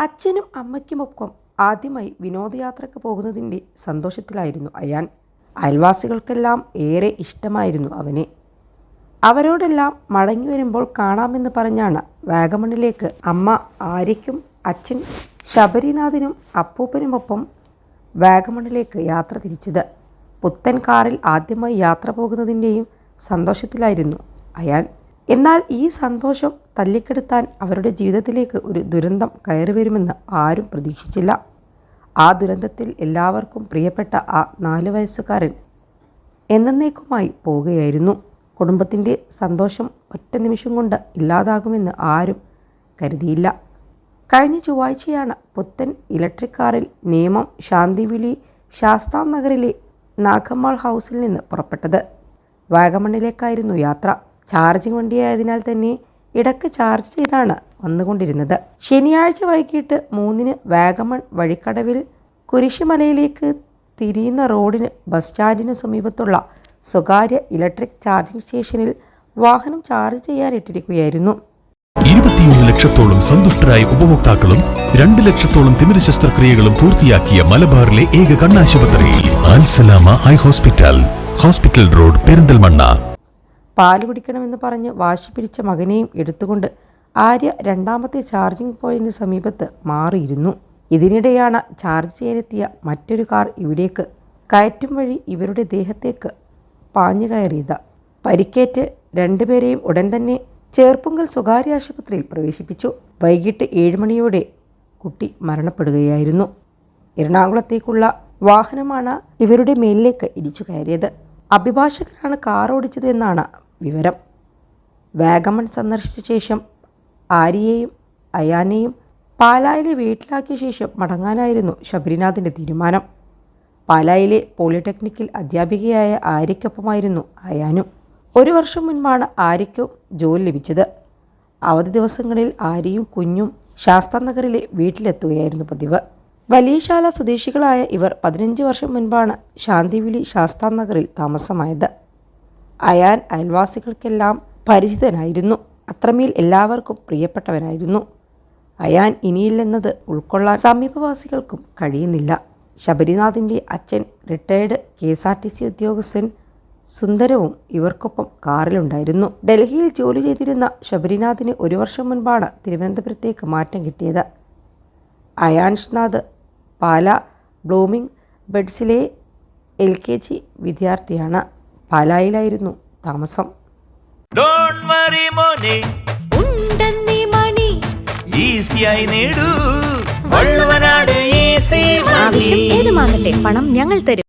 അച്ഛനും അമ്മയ്ക്കുമൊപ്പം ആദ്യമായി വിനോദയാത്രയ്ക്ക് പോകുന്നതിന്റെ സന്തോഷത്തിലായിരുന്നു അയാൻ. അയൽവാസികൾക്കെല്ലാം ഏറെ ഇഷ്ടമായിരുന്നു അവനെ. അവരോടെല്ലാം മടങ്ങി വരുമ്പോൾ കാണാമെന്ന് പറഞ്ഞാണ് വാഗമണിലേക്ക് അമ്മ ആര്യയ്ക്കും അച്ഛൻ ശബരിനാഥിനും അപ്പൂപ്പനുമൊപ്പം വാഗമണിലേക്ക് യാത്ര തിരിച്ചത്. പുത്തൻ കാറിൽ ആദ്യമായി യാത്ര പോകുന്നതിന്റെയും സന്തോഷത്തിലായിരുന്നു അയാൻ. എന്നാൽ ഈ സന്തോഷം തല്ലിക്കെടുത്താൻ അവരുടെ ജീവിതത്തിലേക്ക് ഒരു ദുരന്തം കയറി വരുമെന്ന് ആരും പ്രതീക്ഷിച്ചില്ല. ആ ദുരന്തത്തിൽ എല്ലാവർക്കും പ്രിയപ്പെട്ട ആ നാല് വയസ്സുകാരൻ എന്നേക്കുമായി പോവുകയായിരുന്നു. കുടുംബത്തിന്റെ സന്തോഷം ഒറ്റ നിമിഷം കൊണ്ട് ഇല്ലാതാകുമെന്ന് ആരും കരുതിയില്ല. കഴിഞ്ഞ ചൊവ്വാഴ്ചയാണ് പുത്തൻ ഇലക്ട്രിക് കാറിൽ നിയമം ശാന്തിവിളി ശാസ്താം നഗറിലെ നാഗമ്മാൾ ഹൗസിൽ നിന്ന് പുറപ്പെട്ടത്. വാഗമണ്ണിലേക്കായിരുന്നു യാത്ര. ചാർജിംഗ് വണ്ടിയായതിനാൽ തന്നെ ഇടയ്ക്ക് ചാർജ് ചെയ്താണ് വന്നുകൊണ്ടിരുന്നത്. ശനിയാഴ്ച വൈകിട്ട് മൂന്നിന് വാഗമൺ വഴിക്കടവിൽ കുരിശുമലയിലേക്ക് തിരിയുന്ന റോഡിന് ബസ് സ്റ്റാൻഡിന് സമീപത്തുള്ള സ്വകാര്യ ഇലക്ട്രിക് ചാർജിംഗ് സ്റ്റേഷനിൽ വാഹനം ചാർജ് ചെയ്യാനിട്ടിരിക്കുകയായിരുന്നു. ഇരുപത്തിയൊന്ന് ലക്ഷത്തോളം സന്തുഷ്ടരായ ഉപഭോക്താക്കളും രണ്ട് ലക്ഷത്തോളം തിമിര ശസ്ത്രക്രിയകളും പൂർത്തിയാക്കിയ മലബാറിലെ ഏക കണ്ണാശുപത്രി Al Salama eye hospital hospital road Perinthalmanna. പാൽ കുടിക്കണമെന്ന് പറഞ്ഞ് വാശി പിടിച്ച മകനെയും എടുത്തുകൊണ്ട് ആര്യ രണ്ടാമത്തെ ചാർജിംഗ് പോയിന്റിന് സമീപത്ത് മാറിയിരുന്നു. ഇതിനിടെയാണ് ചാർജ് ചെയ്യാനെത്തിയ മറ്റൊരു കാർ ഇവിടേക്ക് കയറ്റും വഴി ഇവരുടെ ദേഹത്തേക്ക് പാഞ്ഞു കയറിയത്. പരിക്കേറ്റ് രണ്ടുപേരെയും ഉടൻ തന്നെ ചേർപ്പുങ്കൽ സ്വകാര്യ ആശുപത്രിയിൽ പ്രവേശിപ്പിച്ചു. വൈകിട്ട് ഏഴ് മണിയോടെ കുട്ടി മരണപ്പെടുകയായിരുന്നു. എറണാകുളത്തേക്കുള്ള വാഹനമാണ് ഇവരുടെ മേലിലേക്ക് ഇടിച്ചു കയറിയത്. അഭിഭാഷകനാണ് കാർ ഓടിച്ചത് എന്നാണ് വിവരം. വാഗമൺ സന്ദർശിച്ച ശേഷം ആര്യയെയും അയാനെയും പാലായിലെ വീട്ടിലാക്കിയ ശേഷം മടങ്ങാനായിരുന്നു ശബരിനാഥിന്റെ തീരുമാനം. പാലായിലെ പോളിടെക്നിക്കിൽ അധ്യാപികയായ ആര്യയ്ക്കൊപ്പമായിരുന്നു അയാനും. ഒരു വർഷം മുൻപാണ് ആര്യയ്ക്കും ജോലി ലഭിച്ചത്. അവധി ദിവസങ്ങളിൽ ആര്യയും കുഞ്ഞും ശാസ്ത്രനഗറിലെ വീട്ടിലെത്തുകയായിരുന്നു പതിവ്. വലിയശാല സ്വദേശികളായ ഇവർ പതിനഞ്ച് വർഷം മുൻപാണ് ശാന്തിവിളി ശാസ്താനഗറിൽ താമസമായത്. അയാൻ അയൽവാസികൾക്കെല്ലാം പരിചിതനായിരുന്നു. അത്രമേൽ എല്ലാവർക്കും പ്രിയപ്പെട്ടവനായിരുന്നു. അയാൻ ഇനിയില്ലെന്നത് ഉൾക്കൊള്ളാൻ സമീപവാസികൾക്കും കഴിയുന്നില്ല. ശബരിനാഥിന്റെ അച്ഛൻ retired K S R T C ഉദ്യോഗസ്ഥൻ സുന്ദരവും ഇവർക്കൊപ്പം കാറിലുണ്ടായിരുന്നു. ഡൽഹിയിൽ ജോലി ചെയ്തിരുന്ന ശബരിനാഥിന് ഒരു വർഷം മുൻപാണ് തിരുവനന്തപുരത്തേക്ക് മാറ്റം കിട്ടിയത്. അയാൻഷ്നാഥ് പാല ബ്ലൂമിംഗ് ബെഡ്സിലെ എൽ കെ ജി വിദ്യാർത്ഥിയാണ്. പാലായിലായിരുന്നു താമസം. ഡോണ്ട് വറി മോനെ. ഉണ്ടെന്നി മണി. ഈസിയായി നേടൂ. വള്ളുവനാട് ഈസി ആവശ്യം ഏതുമാകട്ടെ പണം ഞങ്ങൾ തരും.